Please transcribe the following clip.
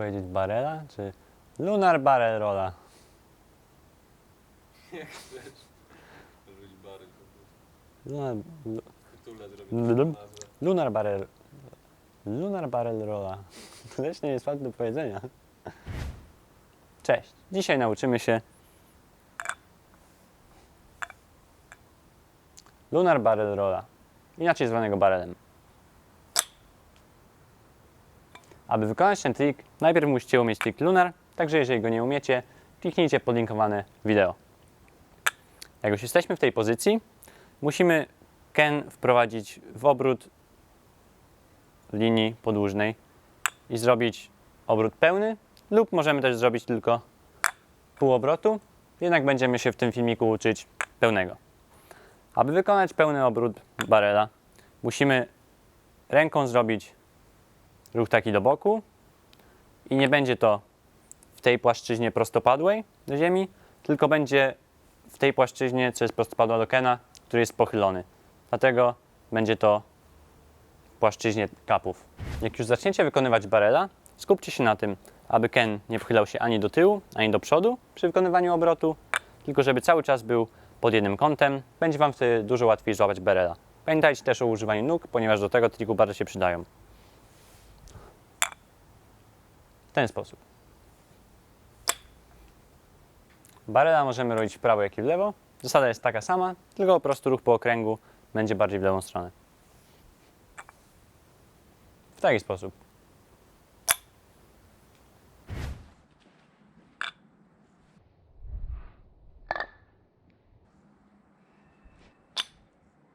powiedzieć barela, czy lunar barrel rolla? Jak chcesz. Rzuć bary. Lunar, lu- Tule zrobię Lum. taką nazwę. lunar barrel. Lunar barrel rolla. To też nie jest łatwe do powiedzenia. Cześć. Dzisiaj nauczymy się lunar barrel rolla. Inaczej zwanego barrelem. Aby wykonać ten trik, najpierw musicie umieć trik lunar, także jeżeli go nie umiecie, kliknijcie podlinkowane wideo. Jak już jesteśmy w tej pozycji, musimy ken wprowadzić w obrót linii podłużnej i zrobić obrót pełny lub możemy też zrobić tylko pół obrotu, jednak będziemy się w tym filmiku uczyć pełnego. Aby wykonać pełny obrót barela, musimy ręką zrobić ruch taki do boku i nie będzie to w tej płaszczyźnie prostopadłej do ziemi, tylko będzie w tej płaszczyźnie, co jest prostopadła do kena, który jest pochylony. Dlatego będzie to w płaszczyźnie kapów. Jak już zaczniecie wykonywać barela, skupcie się na tym, aby ken nie pochylał się ani do tyłu, ani do przodu przy wykonywaniu obrotu, tylko żeby cały czas był pod jednym kątem. Będzie Wam wtedy dużo łatwiej złapać barela. Pamiętajcie też o używaniu nóg, ponieważ do tego triku bardzo się przydają. W ten sposób. Barela możemy robić w prawo, jak i w lewo. Zasada jest taka sama, tylko po prostu ruch po okręgu będzie bardziej w lewą stronę. W taki sposób.